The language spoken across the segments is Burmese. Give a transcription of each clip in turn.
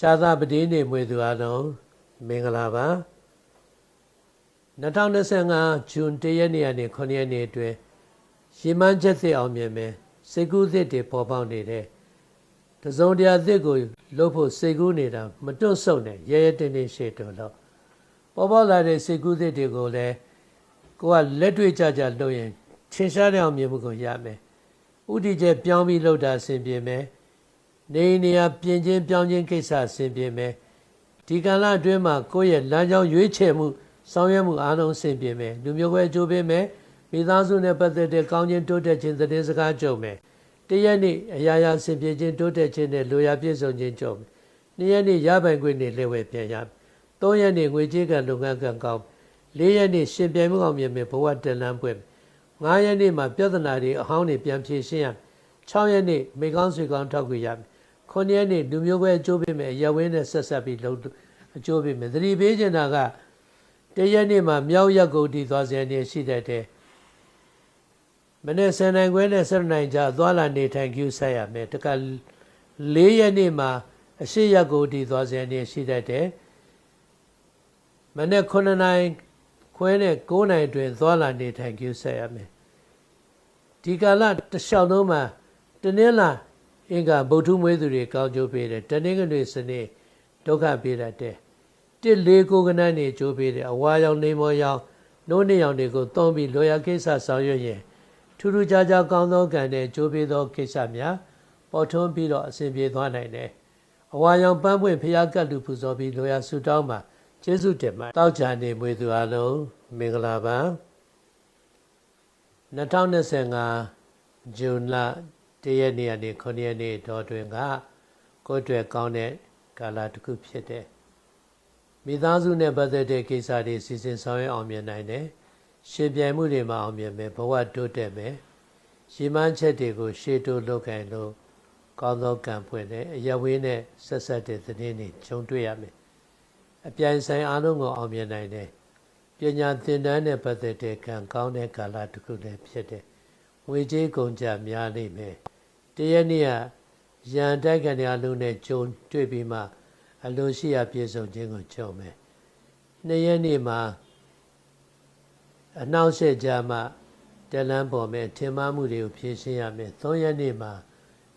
ရှားသာပတိနေမွေသူအလုံးမင်္ဂလာပါ2025ဇွန်1ရက်နေ့ကနေ9ရက်နေ့အတွင်းရေမန်းချက်သစ်အောင်မြင်မယ်စိတ်ကူးသစ်တွေပေါ်ပေါက်နေတဲ့တစုံတရာသစ်ကိုလှုပ်ဖို့စိတ်ကူးနေတာမတွန့်ဆုတ်နဲ့ရဲရဲတင်းတင်းရှေ့တော်တော့ပေါ်ပေါက်လာတဲ့စိတ်ကူးသစ်တွေကိုလည်းကိုကလက်တွေ့ကြကြလုပ်ရင်ထင်ရှားတဲ့အောင်မြင်မှုကိုရမယ်ဥတီကျပြောင်းပြီးလှုပ်တာအဆင်ပြေမယ် နေနေရပြင်ချင်းပြောင်းချင်းကိစ္စအဆင်ပြေမယ်ဒီကံလအတွင်းမှာကိုယ့်ရဲ့လမ်းကြောင်းရွေးချယ်မှုဆောင်ရွက်မှုအားလုံးအဆင်ပြေမယ်လူမျိုးကွဲကြိုးပေးမယ်မိသားစုနဲ့ပတ်သက်တဲ့ကောင်းခြင်းတိုးတက်ခြင်းသတင်းစကားကြုံမယ်တရက်နေ့အရာရာဆင်ပြေခြင်းတိုးတက်ခြင်းနဲ့လိုရာပြည့်စုံခြင်းကြုံမယ်နှစ်ရက်နေ့ရပိုင်ခွင့်နဲ့လက်ဝဲပြန်ရမယ်သုံးရက်နေ့ငွေကြေးကံလုပ်ငန်းကံကောင်းလေးရက်နေ့ရှင်ပြိုင်မှုအောင်မြင်မယ်ဘဝတလန်းပွင့်ငါးရက်နေ့မှာပြဿနာတွေအဟောင်းတွေပြန်ဖြေရှင်းရမယ်6ရက်နေ့မိကောင်းဆွေကောင်းထောက်ကြရမယ် ခုနှစ်ရက်နေ့လူမျိုးပဲအကျိုးပေးမယ်ရဝင်းနဲ့ဆက်ဆက်ပြီးလှုပ်အကျိုးပေးမယ်သတိပေးချင်တာကတရက်နေ့မှာမြောက်ရက်ကုန်တည်သွားစေနေရှိတတ်တယ်မနေ့ဆယ်နိုင်ခွဲနဲ့7နိုင်ကြာသွားလာနေထိုင်ကျူဆက်ရမယ်တက၄ရက်နေ့မှာအရှိရက်ကုန်တည်သွားစေနေရှိတတ်တယ်မနေ့9နိုင်ခွဲနဲ့9နိုင်တွင်သွားလာနေထိုင်ကျူဆက်ရမယ်ဒီကာလတလျှောက်လုံးမှာတနင်္လာ အင်္ဂါဗုဒ္ဓမွေးသူတွေကောင်းကျိုးပေးတယ်တနင်္ဂနွေစနေဒုက္ခပေးတတ်တယ်တစ်လေးကိုကနန်းနေကျိုးပေးတယ်အဝါရောင်နေမောရောင်နိုးနေရောင်တွေကိုသုံးပြီးလောရကိစ္စဆောင်ရွက်ရင်ထူးထူးခြားခြားကောင်းသောကံနဲ့ကျိုးပေးသောကိစ္စများပေါ်ထွန်းပြီးတော့အစဉ်ပြေသွားနိုင်တယ်အဝါရောင်ပန်းပွင့်ဖျားကတ်လူပူဇော်ပြီးလောရဆူတောင်းမှာကျေးဇူးတင်ပါတောက်ချာနေမွေသူအလုံးမင်္ဂလာပါ2025ဇွန်လ တရက်နေ့ကနေ9ရက်နေ့တော်တွင်ကကိုယ်တွေ့ကောင်းတဲ့ကာလတစ်ခုဖြစ်တယ်မိသားစုနဲ့ပတ်သက်တဲ့ကိစ္စတွေစီစဉ်ဆောင်ရွက်အောင်မြင်နိုင်တယ်ရှင်ပြိုင်မှုတွေမှာအောင်မြင်မယ်ဘဝတိုးတက်မယ်ရှင်းမှန်းချက်တွေကို ရှေ့တိုးလုပ်ကင်လို့ကောင်းသောကံဖွင့်တယ်အရဝေးနဲ့ဆက်ဆက်တဲ့သတင်းတွေခြုံတွေ့ရမယ်အပြိုင်ဆိုင်အားလုံးကိုအောင်မြင်နိုင်တယ်ပညာသင်တန်းနဲ့ပတ်သက်တဲ့ကံကောင်းတဲ့ကာလတစ်ခုလည်းဖြစ်တယ်ငွေကြေးကုန်ကြများလိမ့်မယ် တရက်နေ့ကရန်တိုက်ကနေအလုံးနဲ့ဂျုံတွေ့ပြီးမှအလိုရှိရာပြည့်စုံခြင်းကိုကြုံမယ်နှစ်ရက်နေ့မှာအနှောင့်အယှက်ကြမှတလန်းပေါ်မယ်ထင်မှားမှုတွေကိုဖြေရှင်းရမယ်သုံးရက်နေ့မှာ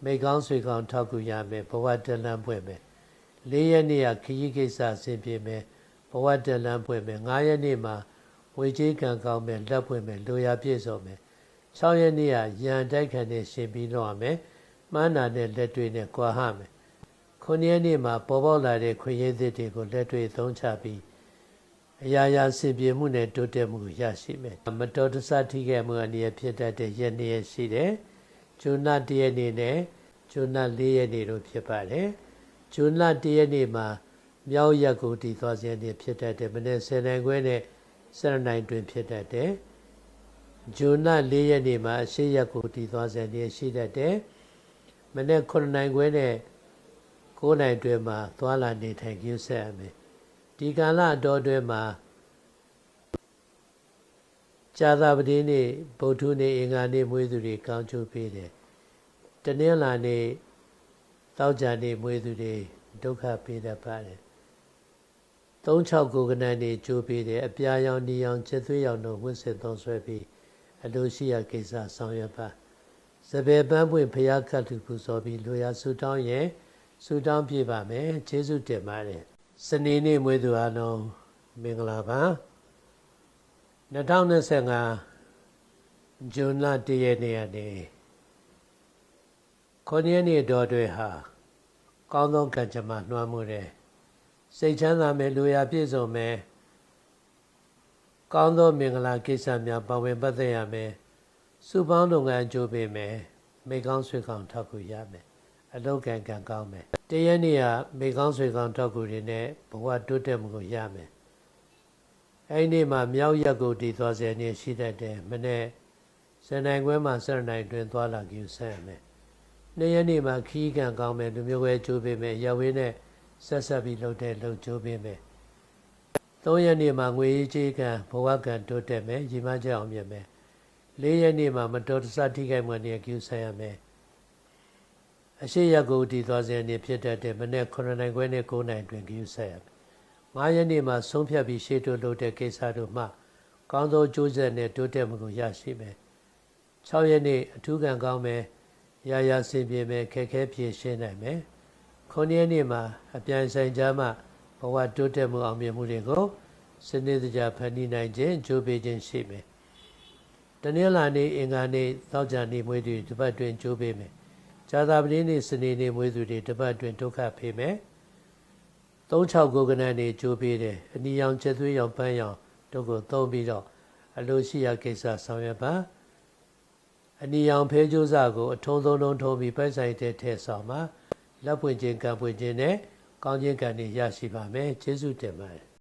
မိကောင်းဆွေကောင်းထောက်ကူရမယ်ဘဝတလန်းပွင့်မယ်လေးရက်နေ့ကခရီးကိစ္စဆင်ပြေမယ်ဘဝတလန်းပွင့်မယ်ငါးရက်နေ့မှာဝေကြီးကံကောင်းမယ်လက်ပွင့်မယ်လိုရာပြည့်စုံမယ် 6ရက်နေ့ကရန်တိုက်ခံနဲ့ရှင်ပြီးတော့ရမယ်မှန်းနာတဲ့လက်တွေနဲ့ကြွားဟမယ်ခုနှစ်ရက်နေ့မှာပေါ်ပေါက်လာတဲ့ခွင့်ရည်သစ်တွေကိုလက်တွေသုံးချပြီးအရာရာစင်ပြေမှုနဲ့တိုးတက်မှုရရှိမယ်မတော်တဆထိခဲ့မှုအနေနဲ့ဖြစ်တတ်တဲ့ရက်နေ့ရှိတယ်ဂျွန်လ၁ရက်နေ့နဲ့ဂျွန်လ၄ရက်နေ့တို့ဖြစ်ပါတယ်ဂျွန်လ၁ရက်နေ့မှာမြောက်ရက်ကိုတည်သွားခြင်းနေ့ဖြစ်တတ်တယ်မနေ့10နိုင်ခွဲနဲ့7နိုင်တွင်ဖြစ်တတ်တယ် ဂျွန်လ၄ရက်နေ့မှာအရှိရက်ကိုတည်သွားခြင်းနေ့ရှိတတ်တယ်မနေ့9နိုင်ခွဲနဲ့9နိုင်တွင်မှာသွာလာနေထိုင်ကျင်းဆက်ရမယ်ဒီကာလအတော်တွင်မှာဇာတာပတိနေ့ဗုဒ္ဓနေ့အင်္ဂါနေ့မွေးသူတွေကောင်းချိုးပေးတယ်တနင်္လာနေ့တောက်ကြနေ့မွေးသူတွေဒုက္ခပေးတတ်ပါတယ်36ကိုကနန်နေကြိုးပေးတယ်အပြာရောင်နီရောင်ချက်သွေးရောင်တို့ဝှက်စစ်သုံးဆွဲပြီး အလိုရှိရာကိစ္စဆောင်ရွက်ပါစပယ်ပန်းပွင့်ဖျားခတ်သူပူဇော်ပြီးလူရဆူတောင်းရဲ့ဆူတောင်းပြပါမယ်ကျေးဇူးတင်ပါတယ်စနေနေ့မွေးသူအားလုံးမင်္ဂလာပါ2025ဇွန်လ1ရက်နေ့ကနေခုနှစ်ရက်နေ့တော်တွေဟာကောင်းသောကံကြမ္မာနှွှမ်းမှုတယ်စိတ်ချမ်းသာမယ်လူရပြည့်စုံမယ် ကောင်းသောမင်္ဂလာကိစ္စများပါဝင်ပတ်သက်ရမယ်စုပေါင်းလုပ်ငန်းအကျိုးပေးမယ်မိကောင်းဆွေကောင်းထောက်ကူရမယ်အလုတ်ကံကံကောင်းမယ်တရက်နေ့ကမိကောင်းဆွေကောင်းထောက်ကူတွေနဲ့ဘဝတိုးတက်မှုကိုရမယ်အဲ့ဒီမှာမြောက်ရက်ကိုတည်သွားစေနေရှိတတ်တယ်မနေ့စနေနိုင်ခွဲမှာစနေနိုင်တွင်သွားလာကြည့်ဆက်မယ်နေ့ရက်နေ့မှာခီးကံကောင်းမယ်လူမျိုးပဲကျိုးပေးမယ်ရဝေးနဲ့ဆက်ဆက်ပြီးလှုပ်တဲ့လှုပ်ကျိုးပေးမယ် သုံးရက်နေ့မှာငွေရေးကြေးကံဘဝကံတိုးတက်မယ်ရီမကြအောင်မြင်မယ်လေးရက်နေ့မှာမတော်တဆထိခိုက်မှနေကျူးဆိုင်ရမယ်အရှိရက်ကိုတည်သွားစဉ်အနေဖြစ်တတ်တဲ့မနေ့9နိုင်ခွဲနဲ့9နိုင်တွင်ဂရုစိုက်ရမယ်။9ရက်နေ့မှာဆုံးဖြတ်ပြီးရှေ့တိုးလုပ်တဲ့ကိစ္စတို့မှကောင်းသောကြိုးဆက်နဲ့တိုးတက်မှုကိုရရှိမယ်။6ရက်နေ့အထူးကံကောင်းမယ်။ရာရာဆင်ပြေမယ်ခက်ခဲဖြည့်ရှင်းနိုင်မယ်။9ရက်နေ့မှာအပြန်ဆိုင်ကြမှ ဘဝတိုးတက်မှုအောင်မြင်မှုတွေကိုစနစ်တကျဖန်တီးနိုင်ခြင်းကြိုးပေးခြင်းရှိမယ်။တနင်္လာနေ့အင်္ဂါနေ့သောကြာနေ့မွေးသူတစ်ပတ်တွင်ကြိုးပေးမယ်။ဇာတာပတိနေ့စနေနေ့မွေးသူတွေတစ်ပတ်တွင်ဒုက္ခဖေးမယ်။36ကိုကနန်နေ့ကြိုးပေးတယ်။အနီရောင်ချက်သွေးရောင်ပန်းရောင်တို့ကိုသုံးပြီးတော့အလိုရှိရာကိစ္စဆောင်ရွက်ပါ။အနီရောင်ဖဲကြိုးစားကိုအထုံးသုံးလုံးထုံးပြီးပိုက်ဆိုင်တဲ့ထဲဆောင်ပါ။လက်ပွင့်ခြင်းကံပွင့်ခြင်းနဲ့ ကောင်းခြင်းကံတွေရရှိပါမယ်။ကျေးဇူးတင်ပါတယ်